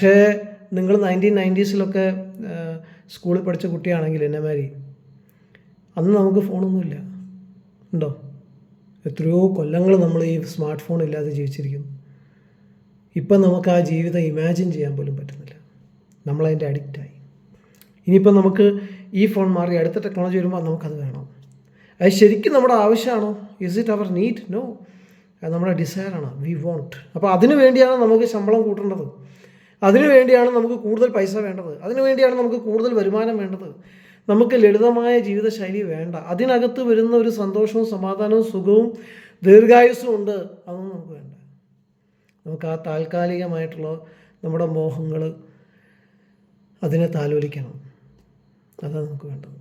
പക്ഷേ നിങ്ങൾ നയന്റീൻ നയന്റീസിലൊക്കെ സ്കൂളിൽ പഠിച്ച കുട്ടിയാണെങ്കിൽ എന്നെ മാതിരി അന്ന് നമുക്ക് ഫോണൊന്നുമില്ല ഉണ്ടോ? എത്രയോ കൊല്ലങ്ങൾ നമ്മൾ ഈ സ്മാർട്ട് ഫോൺ ഇല്ലാതെ ജീവിച്ചിരിക്കുന്നു. ഇപ്പം നമുക്ക് ആ ജീവിതം ഇമാജിൻ ചെയ്യാൻ പോലും പറ്റുന്നില്ല. നമ്മളതിന്റെ അഡിക്റ്റായി ഇനിയിപ്പം നമുക്ക് ഈ ഫോൺ മാറി അടുത്ത ടെക്നോളജി വരുമ്പോൾ നമുക്കത് വേണം? അത് ശരിക്കും നമ്മുടെ ആവശ്യമാണോ? Is it our need no അത് നമ്മുടെ ഡിസയറാണ് വി വോണ്ട് അപ്പോൾ അതിനു വേണ്ടിയാണ് നമുക്ക് ശമ്പളം കൂട്ടേണ്ടത്. അതിനു വേണ്ടിയാണ് നമുക്ക് കൂടുതൽ പൈസ വേണ്ടത്. അതിനു വേണ്ടിയാണ് നമുക്ക് കൂടുതൽ വരുമാനം വേണ്ടത്. നമുക്ക് ലളിതമായ ജീവിതശൈലി വേണ്ട. അതിനകത്ത് വരുന്ന ഒരു സന്തോഷവും സമാധാനവും സുഖവും ദീർഘായുസ്സും ഉണ്ട്. അതൊന്നും നമുക്ക് വേണ്ട. നമുക്ക് ആ താൽക്കാലികമായിട്ടുള്ള നമ്മുടെ മോഹങ്ങൾ അതിനെ താലോലിക്കണം. അതാണ് നമുക്ക് വേണ്ടത്.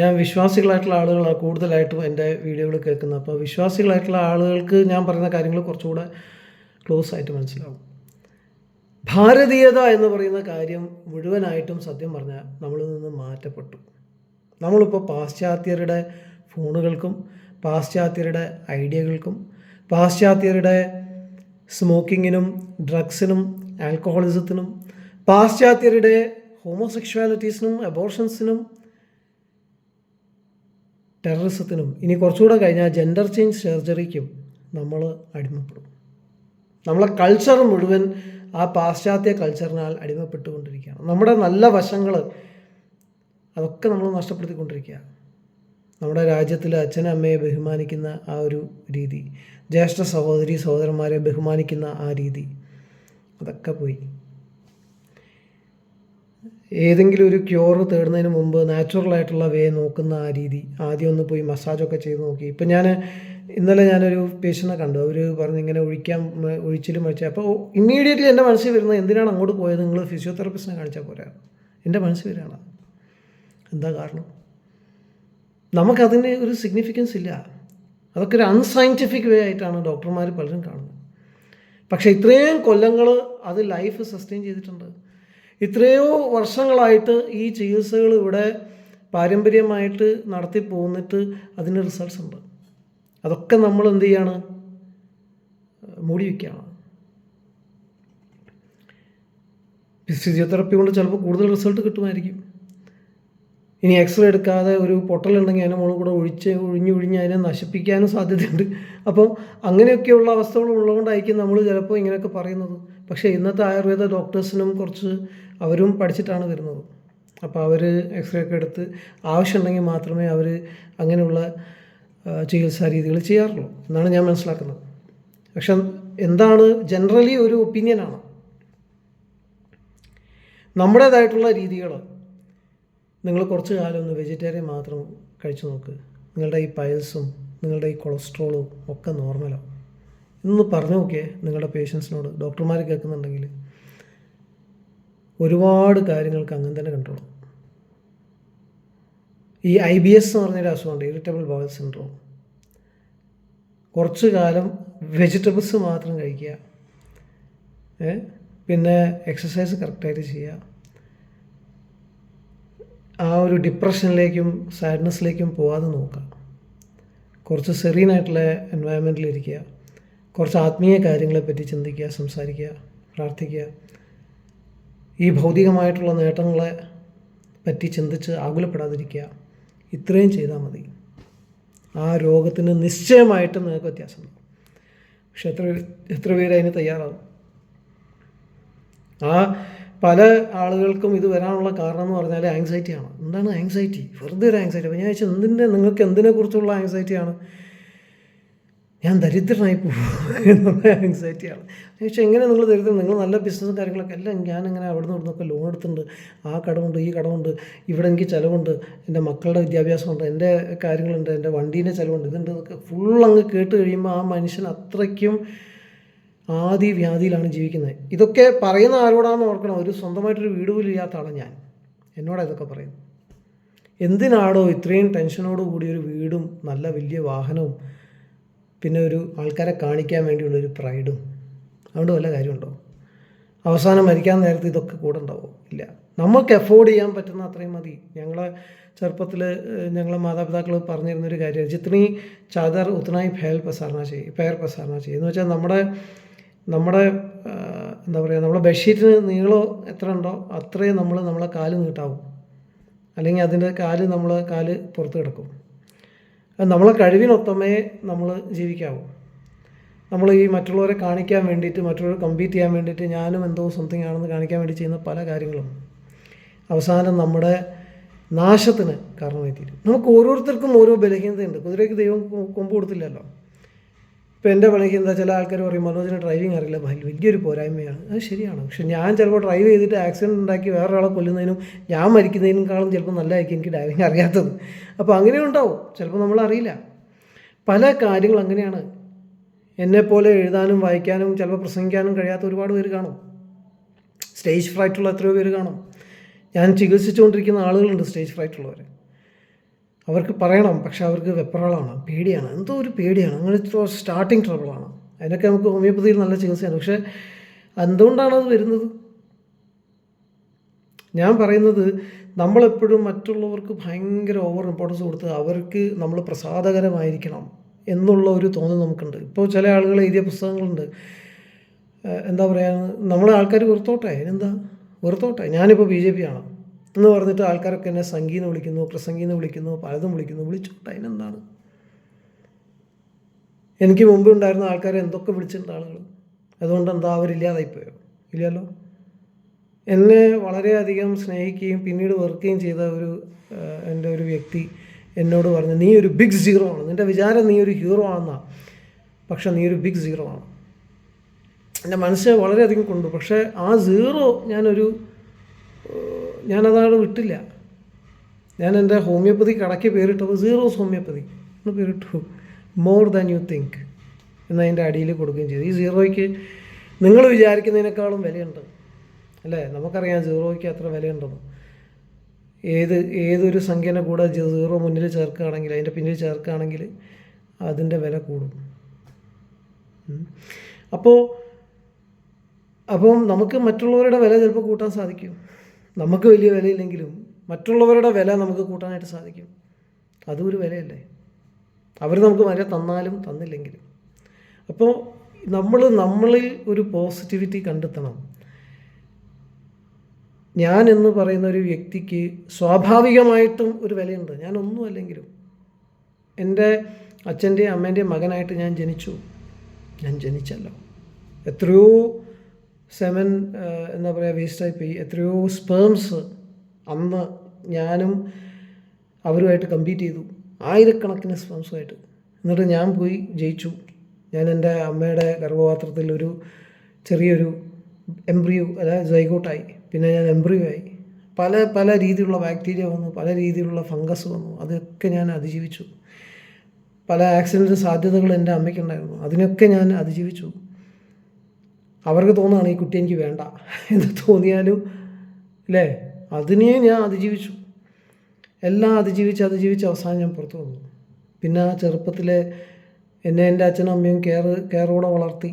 ഞാൻ വിശ്വാസികളായിട്ടുള്ള ആളുകളാണ് കൂടുതലായിട്ടും എന്റെ വീഡിയോകൾ കേൾക്കുന്നത്. അപ്പോൾ വിശ്വാസികളായിട്ടുള്ള ആളുകൾക്ക് ഞാൻ പറയുന്ന കാര്യങ്ങൾ കുറച്ചുകൂടെ ക്ലോസ് ആയിട്ട് മനസ്സിലാവും. ഭാരതീയത എന്ന് പറയുന്ന കാര്യം മുഴുവനായിട്ടും സത്യം പറഞ്ഞാൽ നമ്മളിൽ നിന്ന് മാറ്റപ്പെട്ടു. നമ്മളിപ്പോൾ പാശ്ചാത്യരുടെ ഫോണുകൾക്കും പാശ്ചാത്യരുടെ ഐഡിയകൾക്കും പാശ്ചാത്യരുടെ സ്മോക്കിങ്ങിനും ഡ്രഗ്സിനും ആൽക്കഹോളിസത്തിനും പാശ്ചാത്യരുടെ ഹോമോസെക്ഷുവാലിറ്റീസിനും അബോർഷൻസിനും ടെററിസത്തിനും ഇനി കുറച്ചുകൂടെ കഴിഞ്ഞാൽ ജെൻഡർ ചേഞ്ച് സർജറിക്കും നമ്മൾ അടിമപ്പെടും. നമ്മളെ കൾച്ചർ മുഴുവൻ ആ പാശ്ചാത്യ കൾച്ചറിനാൽ അടിമപ്പെട്ടുകൊണ്ടിരിക്കുകയാണ്. നമ്മുടെ നല്ല വശങ്ങൾ അതൊക്കെ നമ്മൾ നഷ്ടപ്പെടുത്തിക്കൊണ്ടിരിക്കുക നമ്മുടെ രാജ്യത്തിൽ അച്ഛനും അമ്മയെ ബഹുമാനിക്കുന്ന ആ ഒരു രീതി ജ്യേഷ്ഠ സഹോദരി സഹോദരന്മാരെ ബഹുമാനിക്കുന്ന ആ രീതി അതൊക്കെ പോയി. ഏതെങ്കിലും ഒരു ക്യൂർ തേടുന്നതിന് മുമ്പ് നാച്ചുറൽ ആയിട്ടുള്ള വേ നോക്കുന്ന ആ രീതി. ആദ്യം ഒന്ന് പോയി മസാജൊക്കെ ചെയ്ത് നോക്കി. ഇപ്പം ഞാൻ ഇന്നലെ ഞാനൊരു പേഷ്യനെ കണ്ടു. അവർ പറഞ്ഞു ഇങ്ങനെ ഒഴിക്കാൻ ഒഴിച്ചിലും വെച്ചാൽ അപ്പോൾ ഇമ്മീഡിയറ്റ്ലി എന്റെ മനസ്സിൽ വരുന്നത് എന്തിനാണ് അങ്ങോട്ട് പോയത്? നിങ്ങൾ ഫിസിയോതെറാപ്പിസ്റ്റിനെ കാണിച്ചാൽ പോരാ. എന്റെ മനസ്സിൽ വരികയാണ്. എന്താ കാരണം? നമുക്കതിന് ഒരു സിഗ്നിഫിക്കൻസ് ഇല്ല. അതൊക്കെ ഒരു അൺസയന്റിഫിക് വേ ആയിട്ടാണ് ഡോക്ടർമാർ പലരും കാണുന്നത്. പക്ഷേ ഇത്രയും കൊല്ലങ്ങൾ അത് ലൈഫ് സസ്റ്റെയിൻ ചെയ്തിട്ടുണ്ട്. ഇത്രയോ വർഷങ്ങളായിട്ട് ഈ ചികിത്സകൾ ഇവിടെ പാരമ്പര്യമായിട്ട് നടത്തി പോന്നിട്ട് അതിന് റിസൾട്ട്സ് ഉണ്ട്. അതൊക്കെ നമ്മൾ എന്ത് ചെയ്യാണ്? മൂടി വയ്ക്കുകയാണ് ഫിസിയോതെറപ്പി കൊണ്ട് ചിലപ്പോൾ കൂടുതൽ റിസൾട്ട് കിട്ടുമായിരിക്കും. ഇനി എക്സ്റേ എടുക്കാതെ ഒരു പൊട്ടലുണ്ടെങ്കിൽ അതിനെ മുകളിൽ കൂടെ ഒഴിച്ച് ഒഴിഞ്ഞ് ഒഴിഞ്ഞ് അതിനെ നശിപ്പിക്കാനും സാധ്യതയുണ്ട്. അപ്പം അങ്ങനെയൊക്കെയുള്ള അവസ്ഥകൾ ഉള്ളതുകൊണ്ടായിരിക്കും നമ്മൾ ചിലപ്പോൾ ഇങ്ങനെയൊക്കെ പറയുന്നത്. പക്ഷേ ഇന്നത്തെ ആയുർവേദ ഡോക്ടേഴ്സിനും കുറച്ച് അവരും പഠിച്ചിട്ടാണ് വരുന്നത്. അപ്പോൾ അവർ എക്സ്റേ ഒക്കെ എടുത്ത് ആവശ്യമുണ്ടെങ്കിൽ മാത്രമേ അവർ അങ്ങനെയുള്ള ചികിത്സാ രീതികൾ ചെയ്യാറുള്ളൂ. എന്നാണ് ഞാൻ മനസ്സിലാക്കുന്നത്. പക്ഷെ എന്താണ് ജനറലി ഒരു ഒപ്പീനിയനാണ് നമ്മുടേതായിട്ടുള്ള രീതികൾ നിങ്ങൾ കുറച്ച് കാലം ഒന്ന് വെജിറ്റേറിയൻ മാത്രം കഴിച്ചു നോക്ക്. നിങ്ങളുടെ ഈ പയൽസും നിങ്ങളുടെ ഈ കൊളസ്ട്രോളും ഒക്കെ നോർമലാണ് ഇന്ന് പറഞ്ഞു നോക്കിയേ നിങ്ങളുടെ പേഷ്യൻസിനോട് ഡോക്ടർമാർ കേൾക്കുന്നുണ്ടെങ്കിൽ ഒരുപാട് കാര്യങ്ങൾക്ക് അങ്ങനെ തന്നെ കണ്ടോളും ഈ ഐ ബി എസ് എന്ന് പറഞ്ഞൊരു അസുഖമുണ്ട് ഇറിറ്റബിൾ ബവൽ സിൻഡ്രോം കുറച്ച് കാലം വെജിറ്റബിൾസ് മാത്രം കഴിക്കുക. പിന്നെ എക്സസൈസ് കറക്റ്റായിട്ട് ചെയ്യുക. ആ ഒരു ഡിപ്രഷനിലേക്കും സാഡ്നെസ്സിലേക്കും പോവാതെ നോക്കുക. കുറച്ച് സെറീനായിട്ടുള്ള എൻവയൺമെന്റിൽ ഇരിക്കുക. കുറച്ച് ആത്മീയ കാര്യങ്ങളെപ്പറ്റി ചിന്തിക്കുക സംസാരിക്കുക പ്രാർത്ഥിക്കുക. ഈ ഭൗതികമായിട്ടുള്ള നേട്ടങ്ങളെ പറ്റി ചിന്തിച്ച് ആകുലപ്പെടാതിരിക്കുക. ഇത്രയും ചെയ്താൽ മതി. ആ രോഗത്തിന് നിശ്ചയമായിട്ടും നിങ്ങൾക്ക് വ്യത്യാസമുണ്ട് പക്ഷെ എത്ര എത്ര പേര് അതിന് തയ്യാറാവും? ആ പല ആളുകൾക്കും ഇത് വരാനുള്ള കാരണം എന്ന് പറഞ്ഞാൽ ആങ്സൈറ്റിയാണ് എന്താണ് ആങ്സൈറ്റി വെറുതെ ഒരു ആങ്സൈറ്റി അപ്പോൾ ഞാൻ ചോദിച്ചാൽ എന്തിന്റെ നിങ്ങൾക്ക് എന്തിനെക്കുറിച്ചുള്ള ആങ്സൈറ്റിയാണ് ഞാൻ ദരിദ്രനായി പോകും എന്നുള്ള ആങ്സൈറ്റിയാണ് പക്ഷേ എങ്ങനെ നിങ്ങൾ ദരിദ്രം നിങ്ങൾ നല്ല ബിസിനസ്സും കാര്യങ്ങളൊക്കെ എല്ലാം ഞാൻ ഇങ്ങനെ അവിടെ നിന്ന് ഇവിടുന്നൊക്കെ ലോൺ എടുത്തിട്ടുണ്ട്. ആ കടമുണ്ട് ഈ കടമുണ്ട് ഇവിടെ എനിക്ക് ചിലവുണ്ട്. എന്റെ മക്കളുടെ വിദ്യാഭ്യാസമുണ്ട് എന്റെ കാര്യങ്ങളുണ്ട് എന്റെ വണ്ടീന്റെ ചിലവുണ്ട് ഇതുണ്ട് ഇതൊക്കെ ഫുൾ അങ്ങ് കേട്ട് കഴിയുമ്പോൾ ആ മനുഷ്യൻ അത്രയ്ക്കും ആദി വ്യാധിയിലാണ് ജീവിക്കുന്നത്. ഇതൊക്കെ പറയുന്ന ആരോടാണെന്ന് ഓർക്കണം. ഒരു സ്വന്തമായിട്ടൊരു വീട് പോലും ഇല്ലാത്ത ആളാണ് ഞാൻ. എന്നോടാണ് ഇതൊക്കെ പറയുന്നത്? എന്തിനാണോ ഇത്രയും ടെൻഷനോട് കൂടി ഒരു വീടും നല്ല വലിയ വാഹനവും പിന്നെ ഒരു ആൾക്കാരെ കാണിക്കാൻ വേണ്ടിയുള്ള ഒരു പ്രൈഡും അതുകൊണ്ട് വല്ല കാര്യമുണ്ടോ? അവസാനം മരിക്കാൻ നേരത്ത് ഇതൊക്കെ കൂടെ ഉണ്ടാവോ? ഇല്ല. നമുക്ക് എഫോർഡ് ചെയ്യാൻ പറ്റുന്ന അത്രയും മതി. ഞങ്ങളെ ചെറുപ്പത്തിൽ ഞങ്ങളെ മാതാപിതാക്കൾ പറഞ്ഞിരുന്നൊരു കാര്യം ജിത്നി ചാദർ ഉത്തനായി ഫേൽ പ്രസാരണ ചെയ്യും പേർ പ്രസാരണ ചെയ്യും. എന്ന് വെച്ചാൽ നമ്മുടെ നമ്മുടെ എന്താ പറയുക നമ്മുടെ ബെഡ്ഷീറ്റിന് നീളം എത്ര ഉണ്ടോ അത്രയും നമ്മൾ നമ്മളെ കാൽ നീട്ടാവും. അല്ലെങ്കിൽ അതിന്റെ കാൽ നമ്മൾ കാൽ പുറത്ത് കിടക്കും. നമ്മളെ കഴിവിനൊത്തമേ നമ്മൾ ജീവിക്കാവൂ. നമ്മൾ ഈ മറ്റുള്ളവരെ കാണിക്കാൻ വേണ്ടിയിട്ട് മറ്റുള്ളവരെ കമ്പീറ്റ് ചെയ്യാൻ വേണ്ടിയിട്ട് ഞാനും എന്തോ സംതിങ് ആണെന്ന് കാണിക്കാൻ വേണ്ടി ചെയ്യുന്ന പല കാര്യങ്ങളും അവസാനം നമ്മുടെ നാശത്തിന് കാരണമായി തീരും. നമുക്ക് ഓരോരുത്തർക്കും ഓരോ ബലഹീനതയുണ്ട്. കുതിരയ്ക്ക് ദൈവം കൊമ്പ് കൊടുത്തില്ലല്ലോ. ഇപ്പോൾ എന്റെ പണിക്ക് എന്താ ചില ആൾക്കാർ പറയും മനോജിന് ഡ്രൈവിംഗ് അറിയില്ല വലിയൊരു പോരായ്മയാണ്. അത് ശരിയാണ്. പക്ഷെ ഞാൻ ചിലപ്പോൾ ഡ്രൈവ് ചെയ്തിട്ട് ആക്സിഡന്റ് ഉണ്ടാക്കി വേറൊരാളെ കൊല്ലുന്നതിനും ഞാൻ മരിക്കുന്നതിനേക്കാളും ചിലപ്പോൾ നല്ലതായിരിക്കും എനിക്ക് ഡ്രൈവിംഗ് അറിയാത്തത്. അപ്പോൾ അങ്ങനെ ഉണ്ടാവും. ചിലപ്പോൾ നമ്മൾ അറിയില്ല പല കാര്യങ്ങൾ അങ്ങനെയാണ്. എന്നെപ്പോലെ എഴുതാനും വായിക്കാനും ചിലപ്പോൾ പ്രസംഗിക്കാനും കഴിയാത്ത ഒരുപാട് പേര് കാണും. സ്റ്റേജ് ഫ്രൈറ്റുള്ള എത്രയോ പേര് കാണും. ഞാൻ ചികിത്സിച്ചുകൊണ്ടിരിക്കുന്ന ആളുകളുണ്ട് സ്റ്റേജ് ഫ്രൈറ്റുള്ളവർ അവർക്ക് പറയണം പക്ഷെ അവർക്ക് വെപ്രാളാണ് പേടിയാണ്. എന്തോ ഒരു പേടിയാണ്. അങ്ങനെ സ്റ്റാർട്ടിങ് ട്രബിളാണ് അതിനൊക്കെ നമുക്ക് ഹോമിയോപ്പതിയിൽ നല്ല ചികിത്സയാണ്. പക്ഷേ എന്തുകൊണ്ടാണ് അത് വരുന്നത്? ഞാൻ പറയുന്നത് നമ്മളെപ്പോഴും മറ്റുള്ളവർക്ക് ഭയങ്കര ഓവർ ഇമ്പോർട്ടൻസ് കൊടുത്ത് അവർക്ക് നമ്മൾ പ്രസാദകരമായിരിക്കണം എന്നുള്ള ഒരു തോന്നൽ നമുക്കുണ്ട്. ഇപ്പോൾ ചില ആളുകൾ എഴുതിയ പുസ്തകങ്ങളുണ്ട്. എന്താ പറയുക നമ്മളെ ആൾക്കാർ വെറുത്തോട്ടെ? അതിനെന്താ? വെറുത്തോട്ടെ? ഞാനിപ്പോൾ ബി ജെ പി ആണ്. എന്ന് പറഞ്ഞിട്ട് ആൾക്കാരൊക്കെ എന്നെ സംഗീതം വിളിക്കുന്നു പ്രസംഗീന്ന് വിളിക്കുന്നു പലതും വിളിക്കുന്നു. വിളിച്ചോട്ടെ അതിനെന്താണ്? എനിക്ക് മുമ്പ് ഉണ്ടായിരുന്ന ആൾക്കാരെ എന്തൊക്കെ വിളിച്ചിട്ടുണ്ട് ആളുകൾ അതുകൊണ്ട് എന്താ അവരില്ലാതായിപ്പോയോ ഇല്ലല്ലോ? എന്നെ വളരെയധികം സ്നേഹിക്കുകയും പിന്നീട് വെറുക്കുകയും ചെയ്ത ഒരു എന്റെ ഒരു വ്യക്തി എന്നോട് പറഞ്ഞു നീ ഒരു ബിഗ് സീറോ ആണ്. നിന്റെ വിചാരം നീ ഒരു ഹീറോ ആണെന്നാണ് പക്ഷെ നീ ഒരു ബിഗ് സീറോ ആണ്. എന്റെ മനസ്സിനെ വളരെയധികം കൊണ്ടു. പക്ഷേ ആ സീറോ ഞാനൊരു ഞാനതാണ് വിട്ടില്ല. ഞാൻ എന്റെ ഹോമിയോപ്പതി കടയ്ക്ക് പേരിട്ടത് സീറോസ് ഹോമിയോപ്പതി. എന്ന് പേരിട്ടു. മോർ ദാൻ യു തിങ്ക് എന്നതിന്റെ അടിയിൽ കൊടുക്കുകയും ചെയ്തു. ഈ സീറോയ്ക്ക് നിങ്ങൾ വിചാരിക്കുന്നതിനേക്കാളും വിലയുണ്ട്. അല്ലേ? നമുക്കറിയാം സീറോയ്ക്ക് അത്ര വിലയുണ്ടെന്ന്. ഏത് ഏതൊരു സംഖ്യനെ കൂടെ സീറോ മുന്നിൽ ചേർക്കുകയാണെങ്കിൽ അതിന്റെ പിന്നിൽ ചേർക്കുകയാണെങ്കിൽ അതിന്റെ വില കൂടും. അപ്പോൾ അപ്പം നമുക്ക് മറ്റുള്ളവരുടെ വില ചിലപ്പോൾ കൂട്ടാൻ സാധിക്കും. നമുക്ക് വലിയ വിലയില്ലെങ്കിലും മറ്റുള്ളവരുടെ വില നമുക്ക് കൂട്ടാനായിട്ട് സാധിക്കും. അതും ഒരു വിലയല്ലേ? അവർ നമുക്ക് വില തന്നാലും തന്നില്ലെങ്കിലും. അപ്പോൾ നമ്മൾ നമ്മളിൽ ഒരു പോസിറ്റിവിറ്റി കണ്ടെത്തണം. ഞാൻ എന്ന് പറയുന്ന ഒരു വ്യക്തിക്ക് സ്വാഭാവികമായിട്ടും ഒരു വിലയുണ്ട്. ഞാനൊന്നും അല്ലെങ്കിലും. എന്റെ അച്ഛന്റെയും അമ്മേന്റെയും മകനായിട്ട് ഞാൻ ജനിച്ചു. ഞാൻ ജനിച്ചല്ലോ. എത്രയോ സെമൻ എന്താ പറയുക വേസ്റ്റായി പോയി. എത്രയോ സ്പേംസ് അന്ന് ഞാനും അവരുമായിട്ട് കമ്പീറ്റ് ചെയ്തു. ആയിരക്കണക്കിന് സ്പേംസുമായിട്ട് എന്നിട്ട് ഞാൻ പോയി ജയിച്ചു. ഞാൻ എന്റെ അമ്മയുടെ ഗർഭപാത്രത്തിൽ ഒരു ചെറിയൊരു എംബ്രിയോ അതായത് ജൈഗോട്ടായി പിന്നെ ഞാൻ എംബ്രിയോ ആയി. പല പല രീതിയിലുള്ള ബാക്ടീരിയ വന്നു പല രീതിയിലുള്ള ഫംഗസ് വന്നു. അതൊക്കെ ഞാൻ അതിജീവിച്ചു. പല ആക്സിഡന്റ് സാധ്യതകൾ എന്റെ അമ്മയ്ക്കുണ്ടായിരുന്നു. അതിനൊക്കെ ഞാൻ അതിജീവിച്ചു. അവർക്ക് തോന്നുകയാണ് ഈ കുട്ടി എനിക്ക് വേണ്ട എന്ന് തോന്നിയാലും അല്ലേ അതിനെ ഞാൻ അതിജീവിച്ചു. എല്ലാം അതിജീവിച്ച് അതിജീവിച്ച് അവസാനം ഞാൻ പുറത്തു വന്നു. പിന്നെ ആ ചെറുപ്പത്തിലെ എന്നെ എന്റെ അച്ഛനും അമ്മയും കെയർ കെയറോടെ വളർത്തി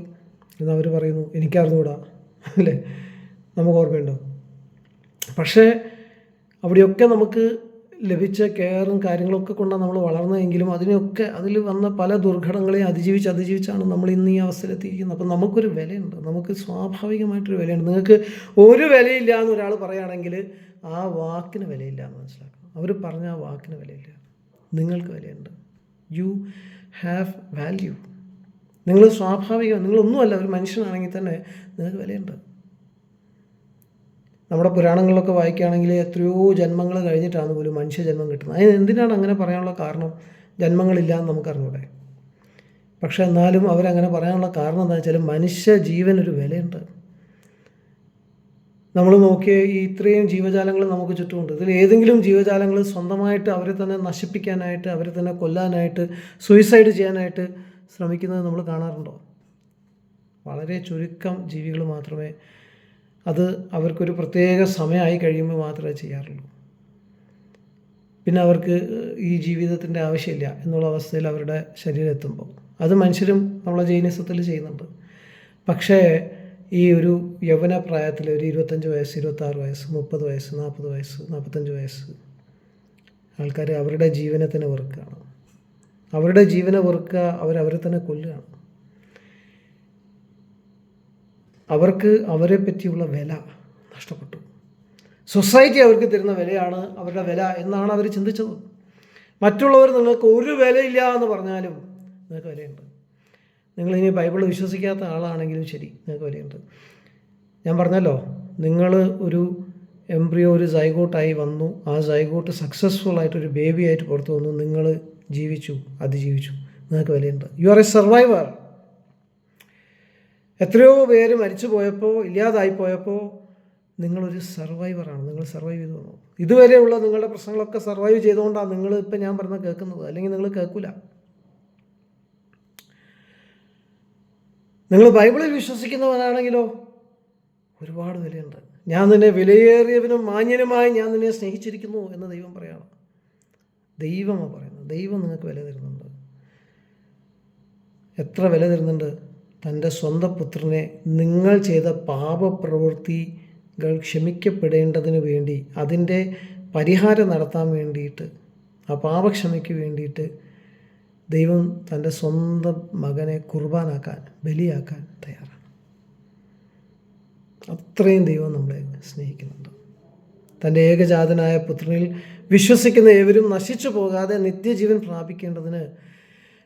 എന്ന് അവർ പറയുന്നു. എനിക്കറിഞ്ഞുകൂടാ അല്ലേ നമുക്ക് ഓർമ്മയുണ്ടോ? പക്ഷേ അവിടെയൊക്കെ നമുക്ക് ലഭിച്ച കെയറും കാര്യങ്ങളൊക്കെ കൊണ്ടാണ് നമ്മൾ വളർന്നതെങ്കിലും അതിനെയൊക്കെ അതിൽ വന്ന പല ദുർഘടങ്ങളെയും അതിജീവിച്ച് അതിജീവിച്ചാണ് നമ്മൾ ഇന്ന് ഈ അവസരത്തിരിക്കുന്നത്. അപ്പം നമുക്കൊരു വിലയുണ്ട്. നമുക്ക് സ്വാഭാവികമായിട്ടൊരു വിലയുണ്ട്. നിങ്ങൾക്ക് ഒരു വിലയില്ല എന്ന് ഒരാൾ പറയുകയാണെങ്കിൽ ആ വാക്കിന് വിലയില്ല എന്ന് മനസ്സിലാക്കണം. അവർ പറഞ്ഞ ആ വാക്കിന് വിലയില്ല. നിങ്ങൾക്ക് വിലയുണ്ട്. യു ഹാവ് വാല്യൂ നിങ്ങൾ സ്വാഭാവികം നിങ്ങളൊന്നുമല്ല ഒരു മനുഷ്യനാണെങ്കിൽ തന്നെ നിങ്ങൾക്ക് വിലയുണ്ട്. നമ്മുടെ പുരാണങ്ങളിലൊക്കെ വായിക്കുകയാണെങ്കിൽ എത്രയോ ജന്മങ്ങൾ കഴിഞ്ഞിട്ടാണ് പോലും മനുഷ്യജന്മം കിട്ടുന്നത്. അതിന് എന്തിനാണ് അങ്ങനെ പറയാനുള്ള കാരണം? ജന്മങ്ങളില്ല എന്ന് നമുക്കറിഞ്ഞൂടെ. പക്ഷെ എന്നാലും അവരങ്ങനെ പറയാനുള്ള കാരണം എന്താ വെച്ചാൽ മനുഷ്യ ജീവനൊരു വിലയുണ്ട്. നമ്മൾ നോക്കിയ ഈ ഇത്രയും ജീവജാലങ്ങൾ നമുക്ക് ചുറ്റുമുണ്ട്. ഇതിൽ ഏതെങ്കിലും ജീവജാലങ്ങൾ സ്വന്തമായിട്ട് അവരെ തന്നെ നശിപ്പിക്കാനായിട്ട് അവരെ തന്നെ കൊല്ലാനായിട്ട് സൂയിസൈഡ് ചെയ്യാനായിട്ട് ശ്രമിക്കുന്നത് നമ്മൾ കാണാറുണ്ടോ? വളരെ ചുരുക്കം ജീവികൾ മാത്രമേ അത് അവർക്കൊരു പ്രത്യേക സമയമായി കഴിയുമ്പോൾ മാത്രമേ ചെയ്യാറുള്ളൂ. പിന്നെ അവർക്ക് ഈ ജീവിതത്തിന്റെ ആവശ്യമില്ല എന്നുള്ള അവസ്ഥയിൽ അവരുടെ ശരീരം എത്തുമ്പോൾ. അത് മനുഷ്യരും നമ്മളെ ജൈനിസത്തിൽ ചെയ്യുന്നുണ്ട്. പക്ഷേ ഈ ഒരു യൗവന പ്രായത്തിൽ ഒരു ഇരുപത്തഞ്ച് വയസ്സ് ഇരുപത്താറ് വയസ്സ് മുപ്പത് വയസ്സ് നാൽപ്പത് വയസ്സ് നാൽപ്പത്തഞ്ച് വയസ്സ് ആൾക്കാർ അവരുടെ ജീവനെ തന്നെ വെറുക്കുകയാണ്. അവരുടെ ജീവനെ വെറുക്കുക അവരവരെ തന്നെ കൊല്ലുകയാണ്. അവർക്ക് അവരെ പറ്റിയുള്ള വില നഷ്ടപ്പെട്ടു. സൊസൈറ്റി അവർക്ക് തരുന്ന വിലയാണ് അവരുടെ വില എന്നാണ് അവർ ചിന്തിച്ചത്. മറ്റുള്ളവർ നിങ്ങൾക്ക് ഒരു വിലയില്ല എന്ന് പറഞ്ഞാലും നിങ്ങൾക്ക് വിലയുണ്ട്. നിങ്ങളിനി ബൈബിൾ വിശ്വസിക്കാത്ത ആളാണെങ്കിലും ശരി നിങ്ങൾക്ക് വിലയുണ്ട്. ഞാൻ പറഞ്ഞല്ലോ നിങ്ങൾ ഒരു എംബ്രിയോ ഒരു സൈഗോട്ടായി വന്നു. ആ സൈഗോട്ട് സക്സസ്ഫുൾ ആയിട്ട് ഒരു ബേബി ആയിട്ട് പുറത്തു വന്നു. നിങ്ങൾ ജീവിച്ചു അതിജീവിച്ചു. നിങ്ങൾക്ക് വിലയുണ്ട്. യു ആർ എ സർവൈവർ എത്രയോ പേര് മരിച്ചു പോയപ്പോൾ ഇല്ലാതായി പോയപ്പോൾ നിങ്ങളൊരു സർവൈവറാണ്. നിങ്ങൾ സർവൈവ് ചെയ്തു വന്നു? ഇതുവരെയുള്ള നിങ്ങളുടെ പ്രശ്നങ്ങളൊക്കെ സർവൈവ് ചെയ്തുകൊണ്ടാണ് നിങ്ങൾ ഇപ്പം ഞാൻ പറഞ്ഞ കേൾക്കുന്നത്. അല്ലെങ്കിൽ നിങ്ങൾ കേൾക്കില്ല നിങ്ങൾ ബൈബിളിൽ വിശ്വസിക്കുന്നവനാണെങ്കിലോ? ഒരുപാട് വിലയുണ്ട്. ഞാൻ നിന്നെ വിലയേറിയവനും മാന്യനുമായി ഞാൻ നിന്നെ സ്നേഹിച്ചിരിക്കുന്നു എന്ന് ദൈവം പറയാണ്. ദൈവമാണ് പറയുന്നത്. ദൈവം നിങ്ങൾക്ക് വില തരുന്നുണ്ട്. എത്ര വില തരുന്നുണ്ട്? തന്റെ സ്വന്തം പുത്രനെ നിങ്ങൾ ചെയ്ത പാപപ്രവൃത്തികൾ ക്ഷമിക്കപ്പെടേണ്ടതിന് വേണ്ടി അതിന്റെ പരിഹാരം നടത്താൻ വേണ്ടിയിട്ട് ആ പാപക്ഷമയ്ക്ക് വേണ്ടിയിട്ട് ദൈവം തന്റെ സ്വന്തം മകനെ കുർബാനാക്കാൻ ബലിയാക്കാൻ തയ്യാറാണ്. അത്രയും ദൈവം നമ്മളെ സ്നേഹിക്കുന്നുണ്ട്. തന്റെ ഏകജാതനായ പുത്രനിൽ വിശ്വസിക്കുന്ന ഏവരും നശിച്ചു പോകാതെ നിത്യജീവൻ പ്രാപിക്കേണ്ടതിന്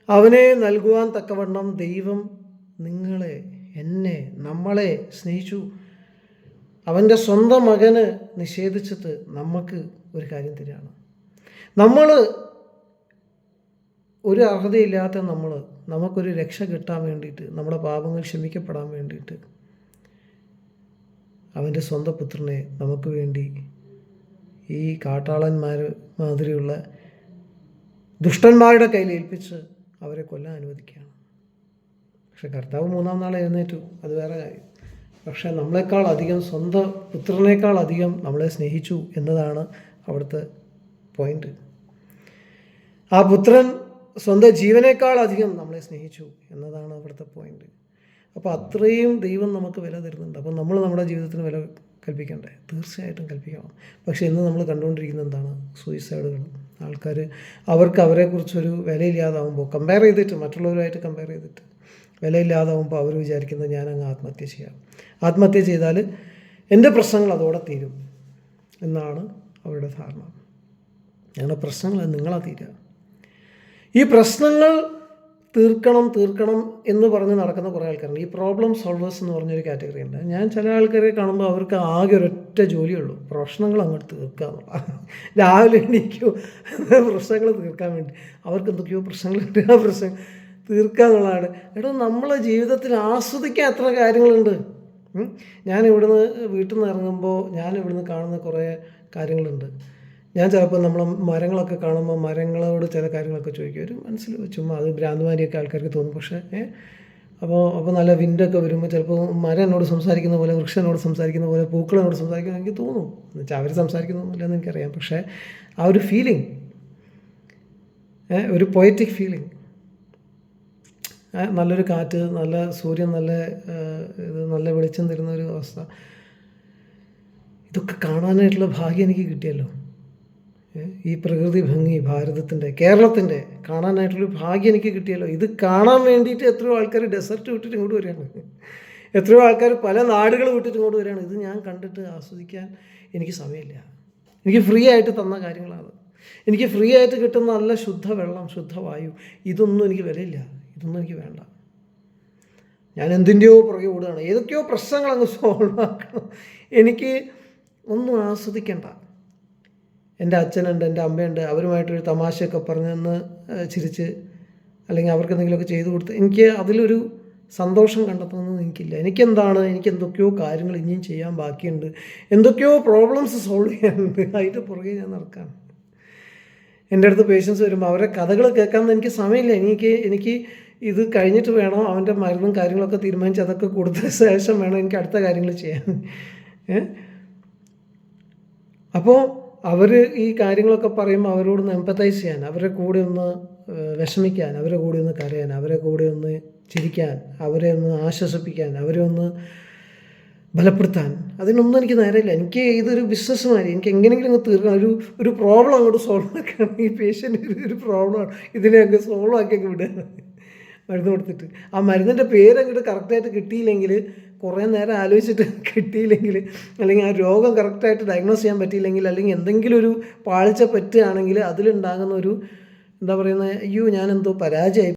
അവനെ നൽകുവാൻ തക്കവണ്ണം ദൈവം നിങ്ങളെ എന്നെ നമ്മളെ സ്നേഹിച്ചു. അവന്റെ സ്വന്തം മകന് നിഷേധിച്ചിട്ട് നമുക്ക് ഒരു കാര്യം തരികയാണ്. നമ്മൾ ഒരു അർഹതയില്ലാത്ത നമ്മൾ നമുക്കൊരു രക്ഷ കിട്ടാൻ വേണ്ടിയിട്ട് നമ്മുടെ പാപങ്ങൾ ക്ഷമിക്കപ്പെടാൻ വേണ്ടിയിട്ട് അവന്റെ സ്വന്തം പുത്രനെ നമുക്ക് വേണ്ടി ഈ കാട്ടാളന്മാർ മാതിരിയുള്ള ദുഷ്ടന്മാരുടെ കയ്യിൽ ഏൽപ്പിച്ച് അവരെ കൊല്ലാൻ അനുവദിക്കുകയാണ്. പക്ഷെ കർത്താവ് മൂന്നാം നാൾ എഴുന്നേറ്റു. അത് വേറെ കാര്യം. പക്ഷെ നമ്മളെക്കാൾ അധികം സ്വന്തം പുത്രനേക്കാൾ അധികം നമ്മളെ സ്നേഹിച്ചു എന്നതാണ് അവിടുത്തെ പോയിന്റ് ആ പുത്രൻ സ്വന്തം ജീവനേക്കാൾ അധികം നമ്മളെ സ്നേഹിച്ചു എന്നതാണ് അവിടുത്തെ പോയിന്റ് അപ്പോൾ അത്രയും ദൈവം നമുക്ക് വില തരുന്നുണ്ട്. അപ്പോൾ നമ്മൾ നമ്മുടെ ജീവിതത്തിന് വില കൽപ്പിക്കണ്ടേ? തീർച്ചയായിട്ടും കൽപ്പിക്കണം. പക്ഷേ ഇന്ന് നമ്മൾ കണ്ടുകൊണ്ടിരിക്കുന്നത് എന്താണ്? സൂയിസൈഡുകൾ ആൾക്കാർ അവർക്ക് അവരെക്കുറിച്ചൊരു വിലയില്ലാതാവുമ്പോൾ കമ്പയർ ചെയ്തിട്ട് മറ്റുള്ളവരുമായിട്ട് കമ്പയർ ചെയ്തിട്ട് വിലയില്ലാതാവുമ്പോൾ അവർ വിചാരിക്കുന്നത് ഞാൻ അങ്ങ് ആത്മഹത്യ ചെയ്യാം. ആത്മഹത്യ ചെയ്താൽ എന്റെ പ്രശ്നങ്ങൾ അതോടെ തീരും എന്നാണ് അവരുടെ ധാരണ. ഞങ്ങളുടെ പ്രശ്നങ്ങൾ നിങ്ങളാ തീരുക ഈ പ്രശ്നങ്ങൾ തീർക്കണം തീർക്കണം എന്ന് പറഞ്ഞ് നടക്കുന്ന കുറേ ആൾക്കാരുണ്ട്. ഈ പ്രോബ്ലം സോൾവേഴ്സ് എന്ന് പറഞ്ഞൊരു കാറ്റഗറി ഉണ്ട്. ഞാൻ ചില ആൾക്കാരെ കാണുമ്പോൾ അവർക്ക് ആകെ ഒരൊറ്റ ജോലിയുള്ളൂ. പ്രശ്നങ്ങൾ അങ്ങോട്ട് തീർക്കുക എന്നുള്ള. രാവിലെ എണീക്കോ പ്രശ്നങ്ങൾ തീർക്കാൻ വേണ്ടി. അവർക്ക് എന്തൊക്കെയോ പ്രശ്നങ്ങളുണ്ട് ആ പ്രശ്നം തീർക്കുക എന്നുള്ളതാണ്. എടോ നമ്മളെ ജീവിതത്തിൽ ആസ്വദിക്കാൻ എത്ര കാര്യങ്ങളുണ്ട്? ഞാൻ ഇവിടുന്ന് വീട്ടിൽ നിന്ന് ഇറങ്ങുമ്പോൾ ഞാൻ ഇവിടുന്ന് കാണുന്ന കുറേ കാര്യങ്ങളുണ്ട്. ഞാൻ ചിലപ്പോൾ നമ്മൾ മരങ്ങളൊക്കെ കാണുമ്പോൾ മരങ്ങളോട് ചില കാര്യങ്ങളൊക്കെ ചോദിക്കും. ഒരു മനസ്സിൽ ചുമ്മാ അത് ഭ്രാന്തമാരിയൊക്കെ ആൾക്കാർക്ക് തോന്നും. പക്ഷേ അപ്പോൾ അപ്പോൾ നല്ല വിൻഡൊക്കെ വരുമ്പോൾ ചിലപ്പോൾ മരം എന്നോട് സംസാരിക്കുന്ന പോലെ വൃക്ഷം എന്നോട് സംസാരിക്കുന്ന പോലെ പൂക്കൾ എന്നോട് സംസാരിക്കുന്ന എനിക്ക് തോന്നും. എന്നുവെച്ചാൽ അവർ സംസാരിക്കുന്നൊന്നുമില്ലെന്ന് എനിക്കറിയാം. പക്ഷേ ആ ഒരു ഫീലിംഗ് ഒരു പൊയറ്റിക് ഫീലിംഗ് നല്ലൊരു കാറ്റ് നല്ല സൂര്യൻ നല്ല ഇത് നല്ല വെളിച്ചം തരുന്ന ഒരു അവസ്ഥ. ഇതൊക്കെ കാണാനായിട്ടുള്ള ഭാഗ്യം എനിക്ക് കിട്ടിയല്ലോ. ഈ പ്രകൃതി ഭംഗി ഭാരതത്തിന്റെ കേരളത്തിന്റെ കാണാനായിട്ടുള്ളൊരു ഭാഗ്യം എനിക്ക് കിട്ടിയല്ലോ. ഇത് കാണാൻ വേണ്ടിയിട്ട് എത്രയോ ആൾക്കാർ ഡെസർട്ട് വിട്ടിട്ട് ഇങ്ങോട്ട് വരികയാണ്. എത്രയോ ആൾക്കാർ പല നാടുകൾ വിട്ടിട്ട് ഇങ്ങോട്ട് വരികയാണ്. ഇത് ഞാൻ കണ്ടിട്ട് ആസ്വദിക്കാൻ എനിക്ക് സമയമില്ല. എനിക്ക് ഫ്രീ ആയിട്ട് തന്ന കാര്യങ്ങളാണ്. എനിക്ക് ഫ്രീ ആയിട്ട് കിട്ടുന്ന നല്ല ശുദ്ധ വെള്ളം ശുദ്ധ വായു ഇതൊന്നും എനിക്ക് വിലയില്ല. ഇതൊന്നും എനിക്ക് വേണ്ട. ഞാൻ എന്തിന്റെയോ പുറകെ ഓടുകയാണ്. ഏതൊക്കെയോ പ്രശ്നങ്ങൾ അങ്ങ് സോൾവ് ആക്കണം. എനിക്ക് ഒന്നും ആസ്വദിക്കണ്ട. എന്റെ അച്ഛനുണ്ട് എന്റെ അമ്മയുണ്ട്. അവരുമായിട്ടൊരു തമാശയൊക്കെ പറഞ്ഞു പറഞ്ഞെന്ന് ചിരിച്ച് അല്ലെങ്കിൽ അവർക്ക് എന്തെങ്കിലുമൊക്കെ ചെയ്തു കൊടുത്ത് എനിക്ക് അതിലൊരു സന്തോഷം കണ്ടെത്തുന്നത് എനിക്കില്ല. എനിക്കെന്താണ്? എനിക്ക് എന്തൊക്കെയോ കാര്യങ്ങൾ ഇനിയും ചെയ്യാൻ ബാക്കിയുണ്ട്. എന്തൊക്കെയോ പ്രോബ്ലംസ് സോൾവ് ചെയ്യാനുണ്ട്. അതിന്റെ പുറകെ ഞാൻ നടക്കാം എന്റെ അടുത്ത് പേഷ്യൻസ് വരുമ്പോൾ അവരെ കഥകൾ കേൾക്കാൻ എനിക്ക് സമയമില്ല. എനിക്ക് എനിക്ക് ഇത് കഴിഞ്ഞിട്ട് വേണം? അവന്റെ മരുന്നും കാര്യങ്ങളൊക്കെ തീരുമാനിച്ച് അതൊക്കെ കൊടുത്ത ശേഷം വേണം എനിക്ക് അടുത്ത കാര്യങ്ങൾ ചെയ്യാൻ. അപ്പോൾ അവർ ഈ കാര്യങ്ങളൊക്കെ പറയുമ്പോൾ അവരോട് ഒന്ന് എമ്പത്തൈസ് ചെയ്യാൻ അവരെ കൂടെ ഒന്ന് വിഷമിക്കാൻ അവരെ കൂടെ ഒന്ന് കരയാൻ അവരെ കൂടെ ഒന്ന് ചിരിക്കാൻ അവരെ ഒന്ന് ആശ്വസിപ്പിക്കാൻ അവരെ ഒന്ന് ബലപ്പെടുത്താൻ. അതിനൊന്നും എനിക്ക് നേരമില്ല എനിക്ക് ഇതൊരു ബിസിനസ് മാതിരി എനിക്ക് എങ്ങനെയെങ്കിലും അങ്ങ് ഒരു ഒരു പ്രോബ്ലം അങ്ങോട്ട് സോൾവ് ആക്കണം. ഈ പേഷ്യന്റ് ഒരു പ്രോബ്ലമാണ് ഇതിനെ അങ്ങ് സോൾവ് ആക്കി അങ്ങ് വിടുക. മരുന്ന് കൊടുത്തിട്ട്. ആ മരുന്നിന്റെ പേര് അങ്ങോട്ട് കറക്റ്റായിട്ട് കിട്ടിയില്ലെങ്കിൽ കുറേ നേരം ആലോചിച്ചിട്ട് കിട്ടിയില്ലെങ്കിൽ അല്ലെങ്കിൽ ആ രോഗം കറക്റ്റായിട്ട് ഡയഗ്നോസ് ചെയ്യാൻ പറ്റിയില്ലെങ്കിൽ അല്ലെങ്കിൽ എന്തെങ്കിലും ഒരു പാളിച്ച പറ്റുകയാണെങ്കിൽ അതിലുണ്ടാകുന്ന ഒരു എന്താ പറയുന്നത് അയ്യോ ഞാനെന്തോ പരാജയമായി.